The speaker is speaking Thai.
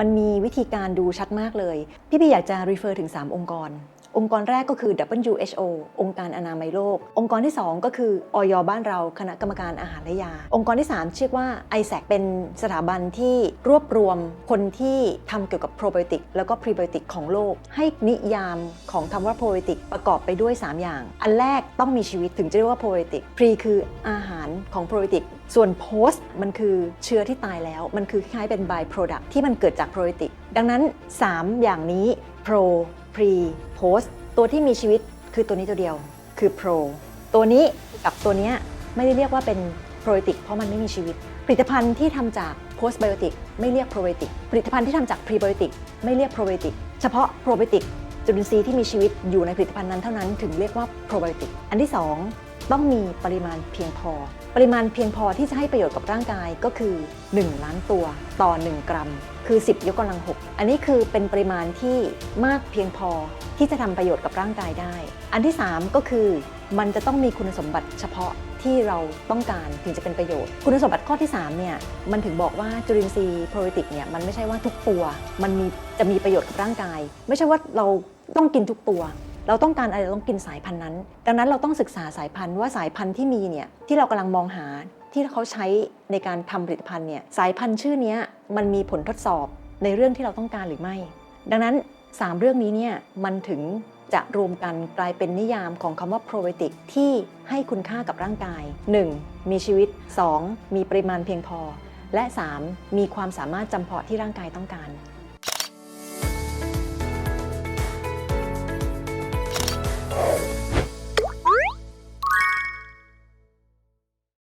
มันมีวิธีการดูชัดมากเลย พี่พี่อยากจะ refer ถึง 3 องค์กร องค์กรแรกก็คือ WHO องค์การอนามัยโลก องค์กรที่ 2 ก็คือออยบ้านเราคณะกรรมการอาหารและยา องค์กรที่ 3 ชื่อว่า ISAC เป็นสถาบันที่รวบรวมคนที่ทำเกี่ยวกับโปรไบโอติกแล้วก็พรีไบโอติกของโลก ให้นิยามของคำว่าโปรไบโอติกประกอบไปด้วย 3 อย่าง อันแรกต้องมีชีวิตถึงจะเรียกว่าโปรไบโอติกพรีคืออาหาร ของโปรไบโอติกส่วนโพสต์มันคือเชื้อที่ตายแล้ว มันคือคล้ายเป็น by product ที่มันเกิดจากโปรไบโอติกดังนั้น 3 อย่างนี้ pro pre post ตัวที่มีชีวิตคือตัวนี้ตัวเดียวคือ pro ตัวนี้กับตัวเนี้ยไม่ได้เรียกว่าเป็นโปรไบโอติกเพราะมันไม่มีชีวิต ผลิตภัณฑ์ที่ทำจาก post biotic ไม่เรียก probiotic ผลิตภัณฑ์ที่ทำจาก prebiotic ไม่เรียก probiotic เฉพาะ probiotic จุลินทรีย์ที่มีชีวิตอยู่ในผลิตภัณฑ์นั้นเท่านั้นถึงเรียกว่า probiotic อันที่ 2 ต้องมีปริมาณเพียงพอ ปริมาณเพียงพอที่จะให้ประโยชน์กับร่างกายก็คือ 1 ล้านตัวต่อ 1 กรัม คือ 10 ยกกำลัง 6 อันนี้คือเป็นปริมาณที่มากเพียงพอที่จะทำประโยชน์กับร่างกายได้ อันที่ 3 ก็คือมันจะต้องมีคุณสมบัติเฉพาะที่เราต้องการถึงจะเป็นประโยชน์ คุณสมบัติข้อที่3เนี่ยมันถึงบอกว่าจุลินทรีย์โปรติกเนี่ยมันไม่ใช่ว่าทุกตัว มันมีจะมีประโยชน์กับร่างกาย ไม่ใช่ว่าเราต้องกินทุกตัว เราต้องการอะไรเราต้องกินสายพันธุ์นั้น ดังนั้นเราต้องศึกษาสายพันธุ์ว่าสายพันธุ์ที่มีเนี่ยที่เรากำลังมองหาที่เขาใช้ในการทำผลิตภัณฑ์เนี่ยสายพันธุ์ชื่อนี้มันมีผลทดสอบในเรื่องที่เราต้องการหรือไม่ ดังนั้น 3 เรื่องนี้เนี่ยมันถึงจะรวมกันกลายเป็นนิยามของคำว่าโปรไบติกที่ให้คุณค่ากับร่างกาย 1. มีชีวิต 2. มีปริมาณเพียงพอ และ 3. มีความสามารถจำเพาะที่ร่างกายต้องการ